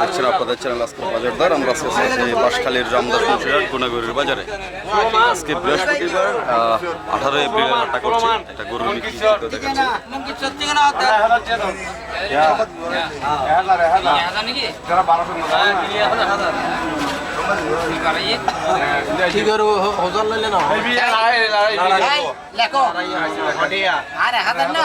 দেখছেন আপনাদের চ্যানেল আজকে বাজারদার। আমরা আছি বাঁশখালীর রামদাস মুন্সিরাট গুনাগরের বাজারে। আজকে বৃহস্পতিবার আঠারো এপ্রিল হাটটা করছে এটা গরু বিক্রি। ঠিক হজার লাইলে না? আরে হাজার না।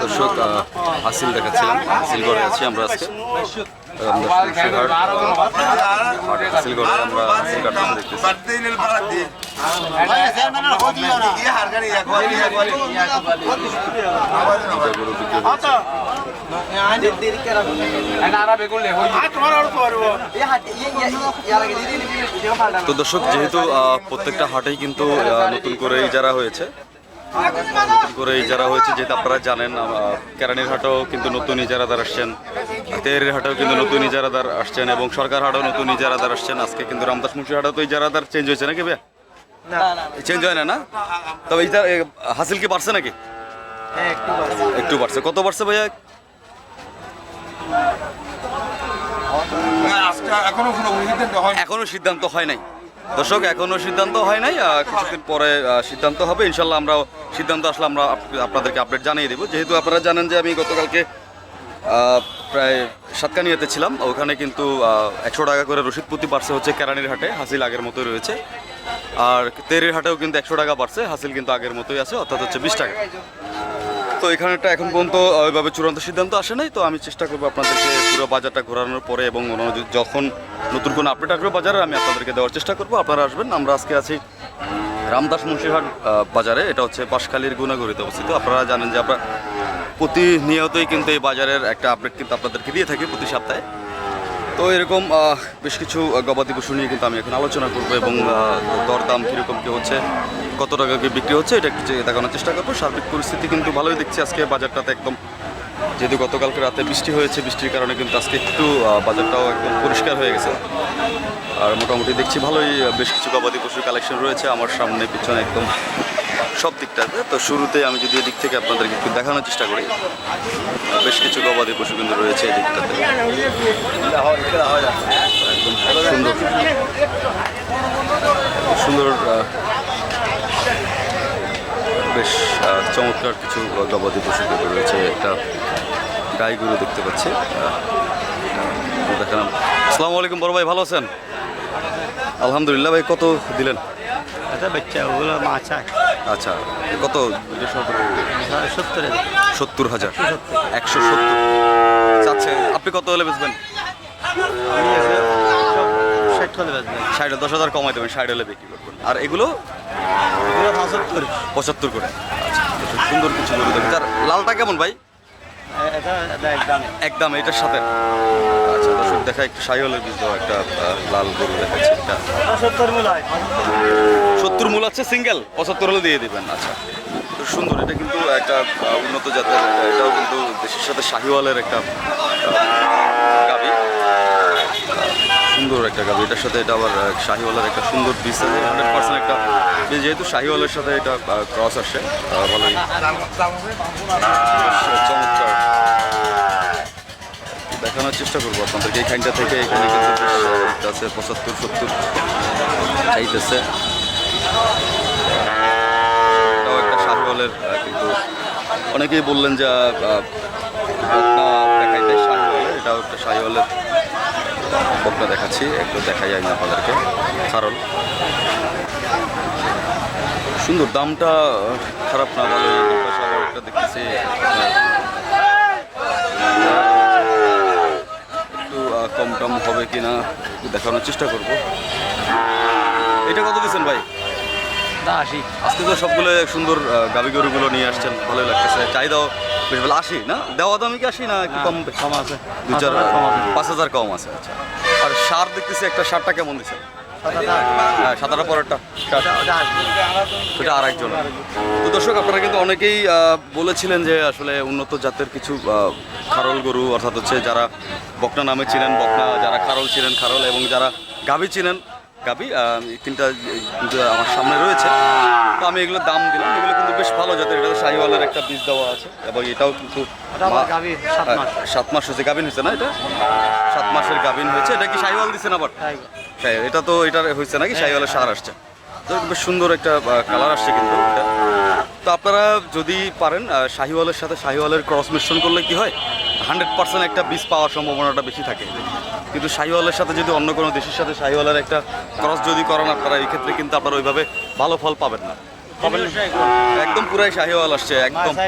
দর্শক হাসিল দেখাচ্ছিলাম হাসিল করে আছি আমরা আজকে। তো দর্শক, যেহেতু প্রত্যেকটা হাটেই কিন্তু নতুন করে যারা হয়েছে, নতুন করে ইজারা হয়েছে, যেহেতু আপনারা জানেন কেরানির হাটেও কিন্তু নতুন ইজারাদার আসছেন তেরের হাটেও কিন্তু নতুন ইজারাদার আসছেন এবং সরকার হাটেও নতুন ইজারাদার আসছেন। আজকে কিন্তু রামদাস মুন্সি হাটেও তো ইজারাদার চেঞ্জ হয়েছে নাকি ভাইয়া? চেঞ্জ হয় না না? তবে ইজার হাসিল কি বাড়ছে নাকি? একটু বাড়ছে। কত বাড়ছে ভাইয়া? এখনও সিদ্ধান্ত হয় এখনও সিদ্ধান্ত হয় নাই। দর্শক এখনও সিদ্ধান্ত হয় নাই কিছুদিন পরে সিদ্ধান্ত হবে। ইনশাল্লাহ আমরা সিদ্ধান্ত আসলে আমরা আপনাদেরকে আপডেট জানিয়ে দেবো। যেহেতু আপনারা জানেন যে আমি গতকালকে আহ, প্রায় সাতকানিয়াতে ছিলাম। ওখানে কিন্তু একশো টাকা করে রসিদ প্রতি বাড়ছে হচ্ছে কেরানির হাটে, হাসিল আগের মতোই রয়েছে। আর তেরের হাটেও কিন্তু একশো টাকা বাড়ছে, হাসিল কিন্তু আগের মতোই আছে, অর্থাৎ হচ্ছে বিশ টাকা। তো এখানেটা এখন পর্যন্ত ওইভাবে চূড়ান্ত সিদ্ধান্ত আসে নাই, তো আমি চেষ্টা করব আপনাদেরকে পুরো বাজারটা ঘোরানোর পরে এবং যখন নতুন কোনো আপডেট আসবে বাজারে, আমি আপনাদেরকে দেওয়ার চেষ্টা করব। আপনারা আসবেন, আমরা আজকে আছি রামদাস মুন্সিরহাট বাজারে, এটা হচ্ছে বাঁশখালীর গুণাগড়িতে অবস্থিত। আপনারা জানেন যে আমরা প্রতিনিয়তই কিন্তু এই বাজারের একটা আপডেট কিন্তু আপনাদেরকে দিয়ে থাকি প্রতি সপ্তাহে। তো এরকম বেশ কিছু গবাদি পশু নিয়ে কিন্তু আমি এখন আলোচনা করব এবং দরদাম কীরকম কী হচ্ছে, কত টাকা কি বিক্রি হচ্ছে, এটা কিছু দেখানোর চেষ্টা করব। সার্বিক পরিস্থিতি কিন্তু ভালোই দেখছি আজকে বাজারটাতে একদম যেহেতু গতকালকে রাতে বৃষ্টি হয়েছে, বৃষ্টির কারণে কিন্তু আজকে একটু বাজারটাও একদম পরিষ্কার হয়ে গেছে। আর মোটামুটি দেখছি ভালোই বেশ কিছু গবাদি পশুর কালেকশন রয়েছে। আমার সামনে, পিছনে একদম সব দিকটাতে তো শুরুতে আমি যদি এদিক থেকে আপনাদেরকে একটু দেখানোর চেষ্টা করি, বেশ কিছু গবাদি পশু কিন্তু রয়েছে এই দিকটাতে। একদম সুন্দর সুন্দর বেশ চমৎকার কিছু গবাদি পশু কিন্তু রয়েছে। একটা গাই গরু দেখতে পাচ্ছি। দেখালাম। আসসালামু আলাইকুম বড় ভাই ভালো আছেন? আলহামদুলিল্লাহ ভাই কত দিলেন? আচ্ছা বাচ্চা ওগুলো মাছ আচ্ছা কত? সত্তর সত্তর হাজার। একশো সত্তর। চাচ্ছে আপনি কত হলে বেচবেন? ষাট দশ হাজার কমাই দেবেন ষাট হলে বিক্রি করবেন। আর এগুলো? পঁচাত্তর। করে। আচ্ছা সুন্দর কিছু লালটা কেমন ভাই? একদম। একদম এটার সাথে। আচ্ছা দর্শক দেখা একটু সাইহলের বীজ দেওয়া একটা লাল গরু দেখাচ্ছে। একটা সত্তর মূল আছে সিঙ্গেল পঁচাত্তর হলে দিয়ে দিবেন আচ্ছা। সুন্দর এটা কিন্তু একটা উন্নত জাতের এটাও কিন্তু দেশের সাথে শাহিওয়ালের একটা গাবি। সুন্দর একটা গাবি। এটার সাথে এটা আবার শাহিওয়ালের একটা সুন্দর পিস আছে হান্ড্রেড পার্সেন্ট একটা যেহেতু শাহিওয়ালের সাথে এটা ক্রস আসে ভালোই দেখানোর চেষ্টা করব আপনাদেরকে। এইখানটা থেকে এখানে আছে পঁচাত্তর, সত্তর চাইতেছে এটাও একটা শাহিওয়ালের কিন্তু অনেকেই বললেন যে দেখাইতে শাহিওয়ালের, এটাও একটা শাহিওয়ালের বকনা দেখাচ্ছি একটু দেখাই আমি আপনাদেরকে। কারণ সুন্দর দামটা খারাপ না ভালো একটা দেখতেছি। একটু কম টম হবে কি না দেখানোর চেষ্টা করব। এটা কত দিচ্ছেন ভাই? আজকে তো সবগুলো সুন্দর গাভী গরুগুলো নিয়ে আসছেন ভালোই লাগতেছে। চাহিদাও বেশ ভালো আশি না? দেওয়া দামি কি আসি না একটু কম কম আছে। দু চার পাঁচ হাজার কম আছে। আচ্ছা। আর সার দেখতেছি একটা সারটা কেমন দিচ্ছেন হ্যাঁ সাতাটা পরেরটা সার। এটা আর একজন তো দর্শক আপনারা কিন্তু অনেকেই বলেছিলেন যে আসলে উন্নত জাতের কিছু খারল গরু অর্থাৎ হচ্ছে যারা বকনা নামে ছিলেন বকনা যারা খারল ছিলেন খারল এবং যারা গাভী ছিলেন এই তিনটা আমার সামনে রয়েছে। তো আমি এগুলোর দাম দিলাম এগুলো কিন্তু বেশ ভালো জাতের এটা শাহিওয়ালের একটা বীজ দেওয়া আছে। এবং এটাও কিন্তু গাভী সাত হ্যাঁ, মাস। হয়েছে গাভিন হয়েছে না এটা? সাত মাসের গাভিন হয়েছে এটা কি শাহিওয়াল দিচ্ছেন আবার? তাই। শাহি- এটা তো এটার হয়েছে নাকি? শাহিওয়ালের সার আসছে। তো বেশ সুন্দর একটা কালার আসছে কিন্তু এটা। তো আপনারা যদি পারেন শাহিওয়ালের সাথে শাহিওয়ালের ক্রস মিশ্রণ করলে কি হয়? হান্ড্রেড পার্সেন্ট একটা বীজ পাওয়ার সম্ভাবনাটা বেশি থাকে। কিন্তু শাহিওয়ালের সাথে যদি অন্য কোনো দেশের সাথে শাহিওয়ালের একটা ক্রস যদি করেন আপনারা এই ক্ষেত্রে কিন্তু আপনারা ওইভাবে ভালো ফল পাবেন না। পাবেন একদম পুরাই শাহিওয়াল আসছে একদম।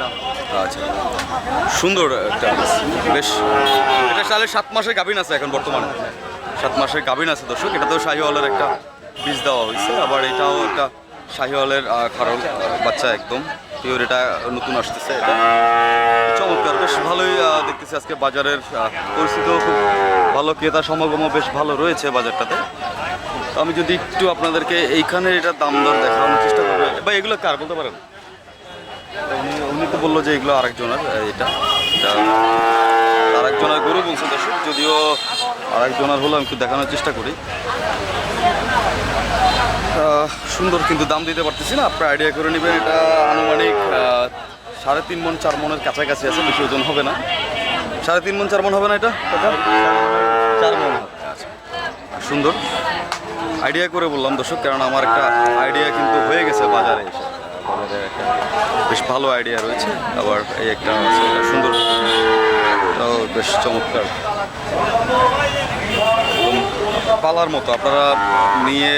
দাম আচ্ছা সুন্দর একটা বেশ। এটা সালে সাত মাসের গাভিন আছে এখন বর্তমানে। সাত মাসের গাভিন আছে দর্শক। এটা তো শাহিওয়ালের একটা বীজ দেওয়া হয়েছে। আবার এটাও একটা শাহিওয়ালের খারল বাচ্চা একদম। পিওর এটা নতুন আসতেছে চমৎকার, বেশ ভালোই দেখতেছি আজকে বাজারের পরিস্থিতিও খুব ভালো ক্রেতা সমাগমও বেশ ভালো রয়েছে বাজারটাতে। তো আমি যদি একটু আপনাদেরকে এইখানে এটা দাম দর দেখানোর চেষ্টা করব। বা এগুলো কার? বলতে পারেন। উনি উনি তো বলল যে এগুলো আরেকজনের এটা এটা আরেকজনের গরু বলছে, দর্শক, যদিও আরেকজনের হলো, আমি একটু দেখানোর চেষ্টা করি। সুন্দর কিন্তু দাম দিতে পারতেছি না। আপনার আইডিয়া করে নেবেন, এটা আনুমানিক সাড়ে তিন মন চার মনের কাছাকাছি আছে, বেশি ওজন হবে না। সাড়ে তিন মন চার মন হবে না এটা? চার মন আচ্ছা। সুন্দর। আইডিয়া করে বললাম দর্শক, কারণ আমার একটা আইডিয়া কিন্তু হয়ে গেছে বাজারে এসে। বেশ ভালো আইডিয়া রয়েছে, আবার এই একটা সুন্দর। বেশ চমৎকার। পালার মতো, আপনারা নিয়ে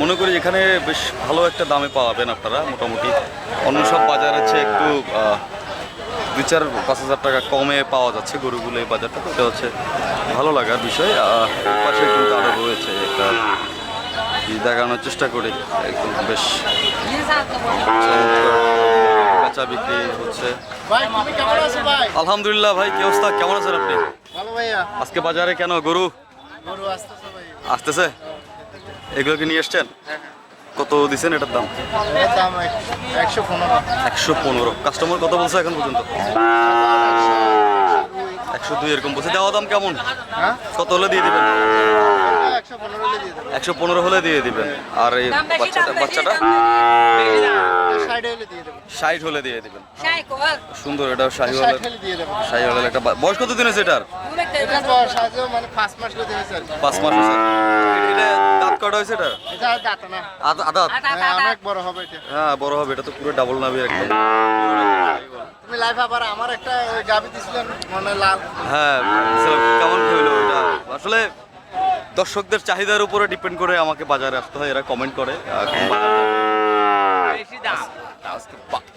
মনে করি এখানে বেশ ভালো একটা দামে পাবেন আপনারা মোটামুটি। অন্য সব বাজারের চেয়ে একটু দুই চার পাঁচ হাজার টাকা কমে পাওয়া যাচ্ছে গরুগুলো এই বাজারটা এটা হচ্ছে ভালো লাগার বিষয়। পাশে কিন্তু আরও রয়েছে একটা দেখানোর চেষ্টা করি একদম বেশ বেচা বিক্রি হচ্ছে। আছো আলহামদুলিল্লাহ ভাই কি অবস্থা? কেমন আছেন আপনি? আজকে বাজারে কেন গরু? আসতেছে? এগুলো কি নিয়ে এসছেন? কত দিছেন এটার দাম? দাম একশো পনেরো। একশো পনেরো। কাস্টমার কত বলছে এখন পর্যন্ত? একশো দুই এরকম বলছে। দেওয়া দাম কেমন? হ্যাঁ? কত হলে দিয়ে দিবেন? একশো পনেরো হলে দিয়ে দিবেন। আর এই বাচ্চাটা বাচ্চাটা? হলে ষাট হলে দিয়ে দিবেন। সুন্দর এটা শাহিওয়ালের হলে দিয়ে দেবো শাহিওয়ালের একটা বয়স কত দিন এটার? আজও মানে পাঁচ মাস হয়েছে এটা দাঁত কাটা হয়েছে এটা এটা দাঁত না। আদা হ্যাঁ, ada. হবে এটা। হ্যাঁ বড় হবে এটা তো পুরো ডাবল নাবি একদম তুমি লাইভ আবার আমার একটা গাবি দিছিলেন মানে লাল। হ্যাঁ কেমন হইল এটা আসলে দর্শকদের চাহিদার উপরে ডিপেন্ড করে আমাকে বাজারে আসতে হয় এরা কমেন্ট করে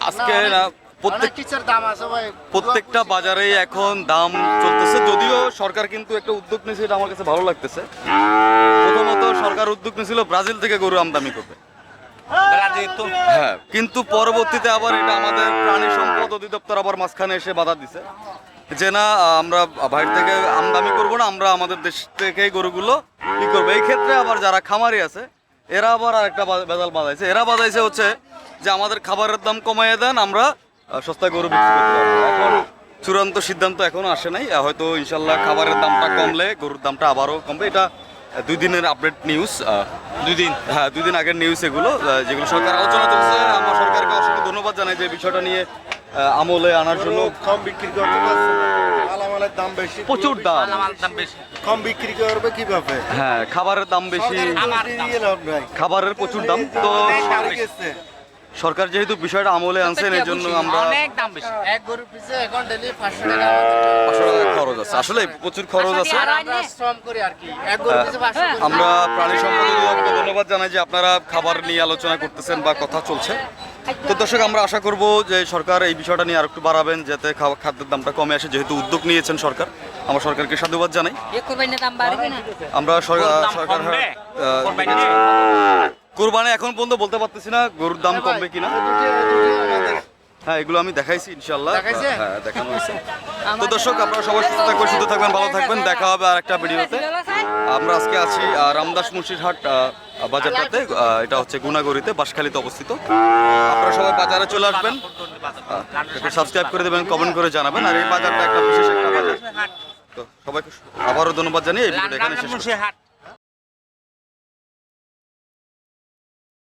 আজকে না প্রত্যেকটা বাজারেই এখন দাম চলতেছে যদিও সরকার কিন্তু একটা উদ্যোগ নিয়েছে এটা আমার কাছে ভালো লাগতেছে। প্রথমত সরকার উদ্যোগ নিয়েছিল ব্রাজিল থেকে গরু আমদানি করবে হ্যাঁ। কিন্তু পরবর্তীতে আবার এটা আমাদের প্রাণী সম্পদ অধিদপ্তর আবার মাঝখানে এসে বাধা দিছে। যে না, আমরা বাইরে থেকে আমদানি করব না, আমরা আমাদের দেশ থেকেই গরুগুলো কি করব? এই ক্ষেত্রে আবার যারা খামারি আছে, এরা আবার আরেকটা বা- বেজাল বাজাইছে এরা বাজাইছে হচ্ছে যে আমাদের খাবারের দাম কমাইয়ে দেন, আমরা সস্তায় গরু বিক্রি করতে পারব। এখন চূড়ান্ত সিদ্ধান্ত এখনও আসে নাই। হয়তো ইনশাল্লাহ খাবারের দামটা কমলে গরুর দামটা আবারও কমবে। এটা দুই দিনের আপডেট নিউজ দুই দিন? হ্যাঁ দুই দিন আগের নিউজ এগুলো যেগুলো সরকার আলোচনা চলছে। আমার সরকারকে অসংখ্য ধন্যবাদ জানাই যে বিষয়টা নিয়ে আমলে আনার জন্য কম বিক্রি করতে পারছে মালামালের দাম বেশি। প্রচুর দাম। কম বিক্রি করবে কীভাবে? হ্যাঁ খাবারের দাম বেশি। নাই। খাবারের প্রচুর দাম। তো। সরকার যেহেতু বিষয়টা আমলে আনছেন এর জন্য আমরা অনেক দাম বেশি। এক গরুর পিছে এখন ডেলি পাঁচশো টাকা আমাদের পাঁচশো টাকা খরচ আছে। আসলে প্রচুর খরচ আছে। আর আমরা শ্রম করি আর কি। এক গরুর পিছে পাঁচশো করে। আমরা প্রাণী সম্পদ অধিদপ্তরকে ধন্যবাদ জানাই যে আপনারা খাবার নিয়ে আলোচনা করতেছেন বা কথা চলছে। তো দর্শক আমরা আশা করব যে সরকার এই বিষয়টা নিয়ে আর একটু বাড়াবেন যাতে খাদ্যের দামটা কমে আসে। যেহেতু উদ্যোগ নিয়েছেন সরকার আমরা সরকারকে সাধুবাদ জানাই। এ কোরবানির দাম বাড়বে না? আমরা সরকার সরকার কোরবানি এখন পর্যন্ত বলতে পারতেছি না গরুর দাম কমবে কিনা। হ্যাঁ এগুলো আমি দেখাইছি ইনশাল্লাহ হ্যাঁ দেখানো হয়েছে। তো দর্শক আপনারা সবাই সুস্থ থাকবেন সুস্থ থাকবেন ভালো থাকবেন। দেখা হবে আর একটা ভিডিওতে। আমরা আজকে আছি রামদাস মুন্সিরহাট বাজারটাতে। এটা হচ্ছে গুনাগড়িতে বাঁশখালীতে অবস্থিত। আপনারা সবাই বাজারে চলে আসবেন। সাবস্ক্রাইব করে দেবেন কমেন্ট করে জানাবেন। আর এই বাজারটা একটা বিশেষ একটা বাজার। তো সবাইকে আবারও ধন্যবাদ জানিয়ে এই ভিডিওটা এখানে শেষ